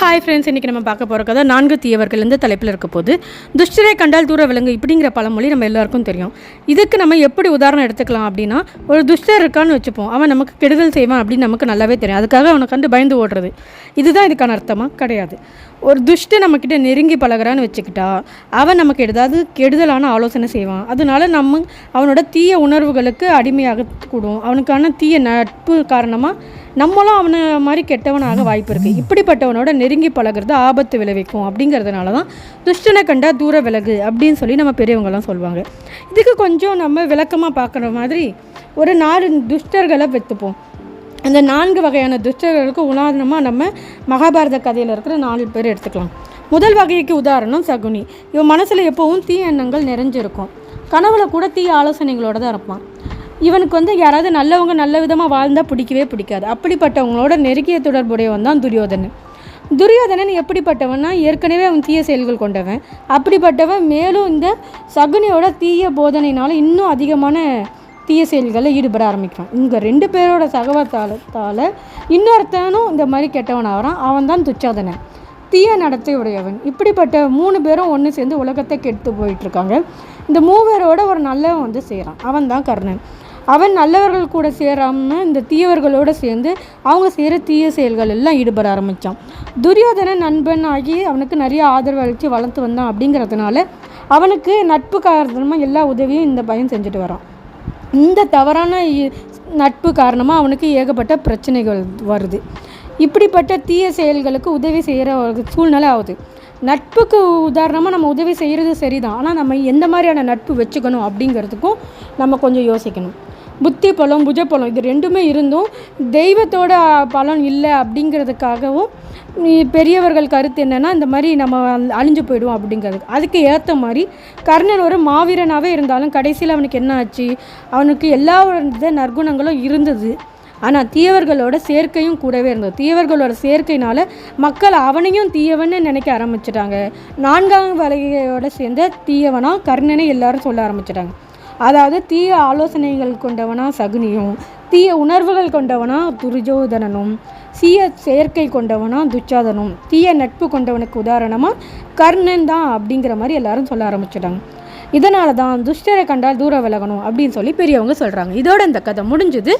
Hi friends இன்றைக்கி நம்ம பார்க்க போகிற கதை நான்கு தீயவர்கள் இந்த தலைப்பில் இருக்க போது துஷ்டரை கண்டால் தூர விலங்கு இப்படிங்கிற பழமொழி நம்ம எல்லாருக்கும் தெரியும். இதுக்கு நம்ம எப்படி உதாரணம் எடுத்துக்கலாம் அப்படின்னா ஒரு துஷ்டர் இருக்கான்னு வச்சுப்போம். அவன் நமக்கு கெடுதல் செய்வான் அப்படின்னு நமக்கு நல்லாவே தெரியும். அதுக்காக அவனை கண்டு பயந்து ஓடுறது. இதுதான் இதுக்கான அர்த்தமாக கிடையாது. ஒரு துஷ்டு நம்மக்கிட்ட நெருங்கி பழகுறான்னு வச்சுக்கிட்டா அவன் நமக்கு ஏதாவது கெடுதலான ஆலோசனை செய்வான். அதனால நம்ம அவனோட தீய உணர்வுகளுக்கு அடிமையாக கூடும். அவனுக்கான தீய நட்பு காரணமாக நம்மளும் அவனை மாதிரி கெட்டவனாக வாய்ப்பு இருக்குது இப்படிப்பட்டவனோட நெருங்கி பழகுறது ஆபத்து விளைவிக்கும் அப்படிங்கிறதுனால தான் துஷ்டனை கண்டா தூர விலகு அப்படின்னு சொல்லி நம்ம பெரியவங்கலாம் சொல்லுவாங்க இதுக்கு கொஞ்சம் நம்ம விளக்கமாக பார்க்குற மாதிரி ஒரு நாலு துஷ்டர்களை வெத்துப்போம். அந்த நான்கு வகையான துஷ்டர்களுக்கு உதாரணமாக நம்ம மகாபாரத கதையில் இருக்கிற நாலு பேர் எடுத்துக்கலாம். முதல் வகைக்கு உதாரணம் சகுனி. இவன் மனசில் எப்போவும் தீய எண்ணங்கள் நிறைஞ்சிருக்கும். கனவுல கூட தீய ஆலோசனைகளோட தான் இருப்பான். இவனுக்கு வந்து யாராவது நல்லவங்க நல்ல விதமாக வாழ்ந்தால் பிடிக்கவே பிடிக்காது. அப்படிப்பட்டவங்களோட நெருக்கிய தொடர்புடையவன் தான் துரியோதனன். துரியோதனன் எப்படிப்பட்டவன்னா ஏற்கனவே அவன் தீய செயல்கள் கொண்டவன். அப்படிப்பட்டவன் மேலும் இந்த சகுனியோட தீய போதனையினால் இன்னும் அதிகமான தீய செயல்களில் ஈடுபட ஆரம்பிக்கிறான். இங்கே ரெண்டு பேரோட சகவத்தாலத்தால் இன்னொருத்தனும் இந்த மாதிரி கெட்டவன் ஆகிறான் அவன் தான் துச்சாதனன். தீய நடத்தை உடையவன். இப்படிப்பட்ட மூணு பேரும் ஒன்று சேர்ந்து உலகத்தை கெடுத்து போயிட்டுருக்காங்க. இந்த மூவரோட ஒரு நல்லவன் வந்து செய்கிறான் அவன் தான் கர்ணன். அவன் நல்லவர்கள் கூட சேராமல் இந்த தீயவர்களோடு சேர்ந்து அவங்க செய்கிற தீய செயல்கள் எல்லாம் ஈடுபட ஆரம்பித்தான் துரியோதனன் நண்பன் ஆகி அவனுக்கு நிறைய ஆதரவு அளித்து வளர்த்து வந்தான் அப்படிங்கிறதுனால அவனுக்கு நட்பு காரணமாக எல்லா உதவியும் இந்த பையன் செஞ்சுட்டு வரான். இந்த தவறான நட்பு காரணமாக அவனுக்கு ஏகப்பட்ட பிரச்சனைகள் வருது. இப்படிப்பட்ட தீய செயல்களுக்கு உதவி செய்கிற ஒரு சூழ்நிலை ஆகுது. நட்புக்கு உதாரணமாக நம்ம உதவி செய்கிறது சரிதான். ஆனால் நம்ம எந்த மாதிரியான நட்பு வச்சுக்கணும் அப்படிங்கிறதுக்கும் நம்ம கொஞ்சம் யோசிக்கணும். புத்தி பலம் புஜப்பலம் இது ரெண்டுமே இருந்தும் தெய்வத்தோட பலன் இல்லை அப்படிங்கிறதுக்காகவும் பெரியவர்கள் கருத்து என்னென்னா இந்த மாதிரி நம்ம அழிஞ்சு போயிடுவோம் அப்படிங்கிறது அதுக்கு ஏற்ற மாதிரி கர்ணன் ஒரு மாவீரனாகவே இருந்தாலும் கடைசியில் அவனுக்கு என்ன ஆச்சு? அவனுக்கு எல்லா நற்குணங்களும் இருந்தது. ஆனால் தீயவர்களோட சேர்க்கையும் கூடவே இருந்தது. தீயவர்களோட சேர்க்கையினால மக்கள் அவனையும் தீயவன்னு நினைக்க ஆரம்பிச்சிட்டாங்க. நான்காம் வலையோட சேர்ந்த தீயவனா கர்ணனை எல்லாரும் சொல்ல ஆரம்பிச்சிட்டாங்க. அதாவது தீய ஆலோசனைகள் கொண்டவனா சகுனியும் தீய உணர்வுகள் கொண்டவனா துரிஜோதனனும் தீய செயற்கை கொண்டவனா துச்சாதனும் தீய நட்பு கொண்டவனுக்கு உதாரணமாக கர்ணன் தான் அப்படிங்கிற மாதிரி எல்லாரும் சொல்ல ஆரம்பிச்சிட்டாங்க. இதனால தான் துஷ்டரை கண்டால் தூர விலகணும் அப்படின்னு சொல்லி பெரியவங்க சொல்கிறாங்க இதோட இந்த கதை முடிஞ்சது.